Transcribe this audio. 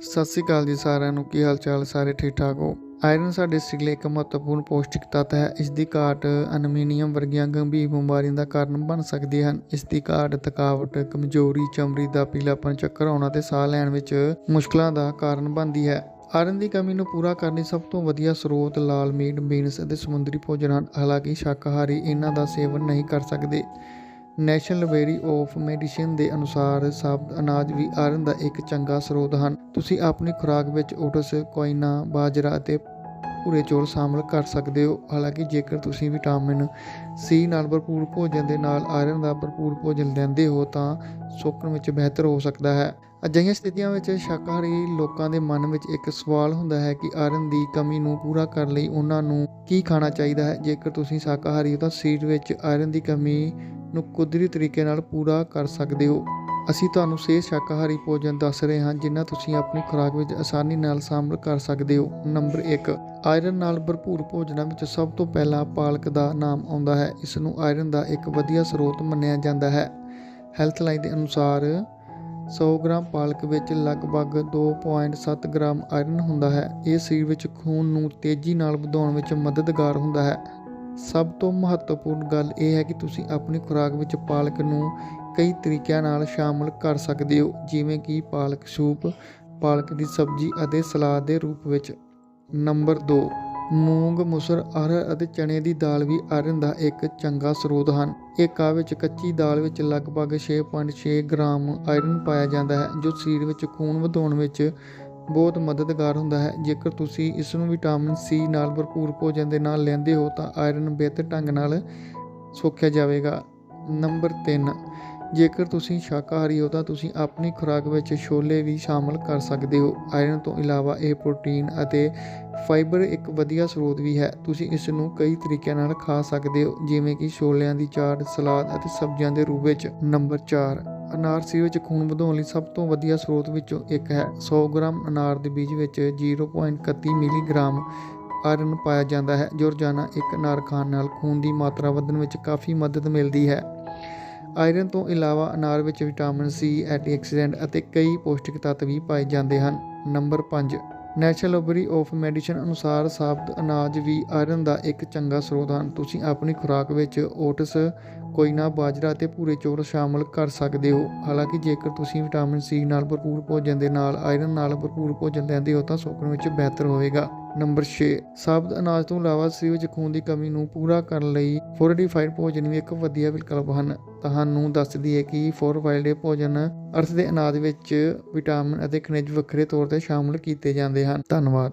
ਸਤਿ ਸ੍ਰੀ ਅਕਾਲ ਜੀ ਸਾਰਿਆਂ ਨੂੰ, ਕੀ ਹਾਲ ਚਾਲ? ਸਾਰੇ ਠੀਕ ਠਾਕ ਹੋ? ਆਇਰਨ ਸਾਡੇ ਸਰੀਰ ਲਈ ਇੱਕ ਮਹੱਤਵਪੂਰਨ ਪੌਸ਼ਟਿਕ ਤੱਤ ਹੈ। ਇਸ ਦੀ ਘਾਟ ਅਨਮੀਨੀਅਮ ਵਰਗੀਆਂ ਗੰਭੀਰ ਬਿਮਾਰੀਆਂ ਦਾ ਕਾਰਨ ਬਣ ਸਕਦੀ ਹਨ। ਇਸ ਦੀ ਘਾਟ, ਥਕਾਵਟ, ਕਮਜ਼ੋਰੀ, ਚਮੜੀ ਦਾ ਪੀਲਾਪਨ, ਚੱਕਰ ਆਉਣਾ ਤੇ ਸਾਹ ਲੈਣ ਵਿੱਚ ਮੁਸ਼ਕਲਾਂ ਦਾ ਕਾਰਨ ਬਣਦੀ ਹੈ। ਆਇਰਨ ਦੀ ਕਮੀ ਨੂੰ ਪੂਰਾ ਕਰਨ ਲਈ ਸਭ ਤੋਂ ਵਧੀਆ ਸਰੋਤ ਲਾਲ ਮੀਟ, ਬੀਨਸ ਅਤੇ ਸਮੁੰਦਰੀ ਭੋਜਨ ਹਨ। ਹਾਲਾਂਕਿ ਸ਼ਾਕਾਹਾਰੀ ਇਹਨਾਂ ਦਾ ਸੇਵਨ ਨਹੀਂ ਕਰ ਸਕਦੇ। ਨੈਸ਼ਨਲ ਲਾਇਬ੍ਰੇਰੀ ਆਫ ਮੈਡੀਸਿਨ ਦੇ ਅਨੁਸਾਰ ਸਾਬਤ ਅਨਾਜ ਵੀ ਆਇਰਨ ਦਾ ਇੱਕ ਚੰਗਾ ਸਰੋਤ ਹਨ। ਤੁਸੀਂ ਆਪਣੀ ਖੁਰਾਕ ਵਿੱਚ ਓਟਸ, ਕੋਇਨਾ, ਬਾਜਰਾ ਅਤੇ ਭੂਰੇ ਚੌਲ ਸ਼ਾਮਲ ਕਰ ਸਕਦੇ ਹੋ। ਹਾਲਾਂਕਿ ਜੇਕਰ ਤੁਸੀਂ ਵਿਟਾਮਿਨ ਸੀ ਨਾਲ ਭਰਪੂਰ ਭੋਜਨ ਦੇ ਨਾਲ ਆਇਰਨ ਦਾ ਭਰਪੂਰ ਭੋਜਨ ਲੈਂਦੇ ਹੋ ਤਾਂ ਸੋਕਣ ਵਿੱਚ ਬਿਹਤਰ ਹੋ ਸਕਦਾ ਹੈ। ਅਜਿਹੀਆਂ ਸਥਿਤੀਆਂ ਵਿੱਚ ਸ਼ਾਕਾਹਾਰੀ ਲੋਕਾਂ ਦੇ ਮਨ ਵਿੱਚ ਇੱਕ ਸਵਾਲ ਹੁੰਦਾ ਹੈ ਕਿ ਆਇਰਨ ਦੀ ਕਮੀ ਨੂੰ ਪੂਰਾ ਕਰਨ ਲਈ ਉਹਨਾਂ ਨੂੰ ਕੀ ਖਾਣਾ ਚਾਹੀਦਾ ਹੈ। ਜੇਕਰ ਤੁਸੀਂ ਸ਼ਾਕਾਹਾਰੀ ਹੋ ਤਾਂ ਸਰੀਰ ਵਿੱਚ ਆਇਰਨ ਦੀ ਕਮੀ ਨੂੰ ਕੁਦਰਤੀ ਤਰੀਕੇ ਨਾਲ ਪੂਰਾ ਕਰ ਸਕਦੇ ਹੋ। ਅਸੀਂ ਤੁਹਾਨੂੰ ਸਿਹਤ ਸ਼ਾਕਾਹਾਰੀ ਭੋਜਨ ਦੱਸ ਰਹੇ ਹਾਂ ਜਿਨ੍ਹਾਂ ਤੁਸੀਂ ਆਪਣੀ ਖੁਰਾਕ ਵਿੱਚ ਆਸਾਨੀ ਨਾਲ ਸ਼ਾਮਲ ਕਰ ਸਕਦੇ ਹੋ। ਨੰਬਰ 1 ਆਇਰਨ ਨਾਲ ਭਰਪੂਰ ਭੋਜਨਾਂ ਵਿੱਚ ਸਭ ਤੋਂ ਪਹਿਲਾਂ ਪਾਲਕ ਦਾ ਨਾਮ ਆਉਂਦਾ ਹੈ। ਇਸ ਨੂੰ ਆਇਰਨ ਦਾ ਇੱਕ ਵਧੀਆ ਸਰੋਤ ਮੰਨਿਆ ਜਾਂਦਾ ਹੈ। ਹੈਲਥ ਲਾਈਨ ਦੇ ਅਨੁਸਾਰ 100 ਗ੍ਰਾਮ ਪਾਲਕ ਵਿੱਚ ਲਗਭਗ 2.7 ਗ੍ਰਾਮ ਆਇਰਨ ਹੁੰਦਾ ਹੈ। ਇਹ ਸਰੀਰ ਵਿੱਚ ਖੂਨ ਨੂੰ ਤੇਜ਼ੀ ਨਾਲ ਵਧਾਉਣ ਵਿੱਚ ਮਦਦਗਾਰ ਹੁੰਦਾ ਹੈ। ਸਭ ਤੋਂ ਮਹੱਤਵਪੂਰਨ ਗੱਲ ਇਹ ਹੈ ਕਿ ਤੁਸੀਂ ਆਪਣੀ ਖੁਰਾਕ ਵਿੱਚ ਪਾਲਕ ਨੂੰ ਕਈ ਤਰੀਕਿਆਂ ਨਾਲ ਸ਼ਾਮਲ ਕਰ ਸਕਦੇ ਹੋ, ਜਿਵੇਂ ਕਿ ਪਾਲਕ ਸੂਪ, ਪਾਲਕ ਦੀ ਸਬਜ਼ੀ ਅਤੇ ਸਲਾਦ ਦੇ ਰੂਪ ਵਿੱਚ। ਨੰਬਰ 2 ਮੂੰਗ, ਮਸਰ, ਅਰਹਰ ਅਤੇ ਚਣੇ ਦੀ ਦਾਲ ਵੀ ਆਇਰਨ ਦਾ ਇੱਕ ਚੰਗਾ ਸਰੋਤ ਹਨ। ਇਹ ਕਾ ਵਿੱਚ ਕੱਚੀ ਦਾਲ ਵਿੱਚ ਲਗਭਗ 6.6 ਗ੍ਰਾਮ ਆਇਰਨ ਪਾਇਆ ਜਾਂਦਾ ਹੈ, ਜੋ ਸਰੀਰ ਵਿੱਚ ਖੂਨ ਵਧਾਉਣ ਵਿੱਚ ਬਹੁਤ ਮਦਦਗਾਰ ਹੁੰਦਾ ਹੈ। ਜੇਕਰ ਤੁਸੀਂ ਇਸ ਨੂੰ ਵਿਟਾਮਿਨ ਸੀ ਨਾਲ ਭਰਪੂਰ ਭੋਜਨ ਦੇ ਨਾਲ ਲੈਂਦੇ ਹੋ, ਤਾਂ ਆਇਰਨ ਬਿਹਤਰ ਢੰਗ ਨਾਲ ਸੋਖਿਆ ਜਾਵੇਗਾ। ਨੰਬਰ 3 ਜੇਕਰ ਤੁਸੀਂ ਸ਼ਾਕਾਹਾਰੀ ਹੋ, ਤਾਂ ਤੁਸੀਂ ਆਪਣੀ ਖੁਰਾਕ ਵਿੱਚ ਛੋਲੇ ਵੀ ਸ਼ਾਮਲ ਕਰ ਸਕਦੇ ਹੋ। ਆਇਰਨ ਤੋਂ ਇਲਾਵਾ ਇਹ ਪ੍ਰੋਟੀਨ ਅਤੇ ਫਾਈਬਰ ਇੱਕ ਵਧੀਆ ਸਰੋਤ ਵੀ ਹੈ। ਤੁਸੀਂ ਇਸ ਨੂੰ ਕਈ ਤਰੀਕਿਆਂ ਨਾਲ ਖਾ ਸਕਦੇ ਹੋ, ਜਿਵੇਂ ਕਿ ਛੋਲਿਆਂ ਦੀ ਚਾਟ, ਸਲਾਦ ਅਤੇ ਸਬਜ਼ੀਆਂ ਦੇ ਰੂਪ ਵਿੱਚ। ਨੰਬਰ 4 ਅਨਾਰ ਸਰੀਰ ਵਿੱਚ ਖੂਨ ਵਧਾਉਣ ਲਈ ਸਭ ਤੋਂ ਵਧੀਆ ਸਰੋਤ ਵਿੱਚੋਂ ਇੱਕ ਹੈ। 100 ਗ੍ਰਾਮ ਅਨਾਰ ਦੇ ਬੀਜ ਵਿੱਚ 0.31 ਮਿਲੀਗ੍ਰਾਮ ਆਇਰਨ ਪਾਇਆ ਜਾਂਦਾ ਹੈ, ਜੋ ਰੋਜ਼ਾਨਾ ਇੱਕ ਅਨਾਰ ਖਾਣ ਨਾਲ ਖੂਨ ਦੀ ਮਾਤਰਾ ਵਧਣ ਵਿੱਚ ਕਾਫੀ ਮਦਦ ਮਿਲਦੀ ਹੈ। ਆਇਰਨ ਤੋਂ ਇਲਾਵਾ ਅਨਾਰ ਵਿੱਚ ਵਿਟਾਮਿਨ ਸੀ, ਐਂਟੀਆਕਸੀਡੈਂਟ ਅਤੇ ਕਈ ਪੌਸ਼ਟਿਕ ਤੱਤ ਵੀ ਪਾਏ ਜਾਂਦੇ ਹਨ। Number 5 national library of medicine ਅਨੁਸਾਰ ਸਾਬਤ ਅਨਾਜ ਵੀ ਆਇਰਨ ਦਾ ਇੱਕ ਚੰਗਾ ਸਰੋਤ ਹਨ। ਤੁਸੀਂ ਆਪਣੀ ਖੁਰਾਕ ਵਿੱਚ ਓਟਸ, ਕੋਇਨਾ, ਬਾਜਰਾ ਅਤੇ ਭੂਰੇ ਚੌਲ ਸ਼ਾਮਲ ਕਰ ਸਕਦੇ ਹੋ। ਹਾਲਾਂਕਿ ਜੇਕਰ ਤੁਸੀਂ ਵਿਟਾਮਿਨ ਸੀ ਨਾਲ ਭਰਪੂਰ ਭੋਜਨ ਦੇ ਨਾਲ, ਆਇਰਨ ਨਾਲ ਭਰਪੂਰ ਭੋਜਨ ਲੈਂਦੇ ਹੋ ਤਾਂ ਸੋਕਣ ਵਿੱਚ ਬਿਹਤਰ ਹੋਵੇਗਾ। ਨੰਬਰ 6 ਸਾਬਤ ਅਨਾਜ ਤੋਂ ਇਲਾਵਾ ਸਰੀਰ ਵਿੱਚ ਖੂਨ ਦੀ ਕਮੀ ਨੂੰ ਪੂਰਾ ਕਰਨ ਲਈ ਫੋਰਟੀਫਾਈਡ ਭੋਜਨ ਵੀ ਇੱਕ ਵਧੀਆ ਵਿਕਲਪ ਹਨ। ਤੁਹਾਨੂੰ ਦੱਸ ਦਈਏ ਕਿ ਫੋਰਟੀਫਾਈਡ ਭੋਜਨ ਅਰਥ ਦੇ ਅਨਾਜ ਵਿੱਚ ਵਿਟਾਮਿਨ ਅਤੇ ਖਣਿਜ ਵੱਖਰੇ ਤੌਰ ਤੇ ਸ਼ਾਮਲ ਕੀਤੇ ਜਾਂਦੇ ਹਨ। ਧੰਨਵਾਦ।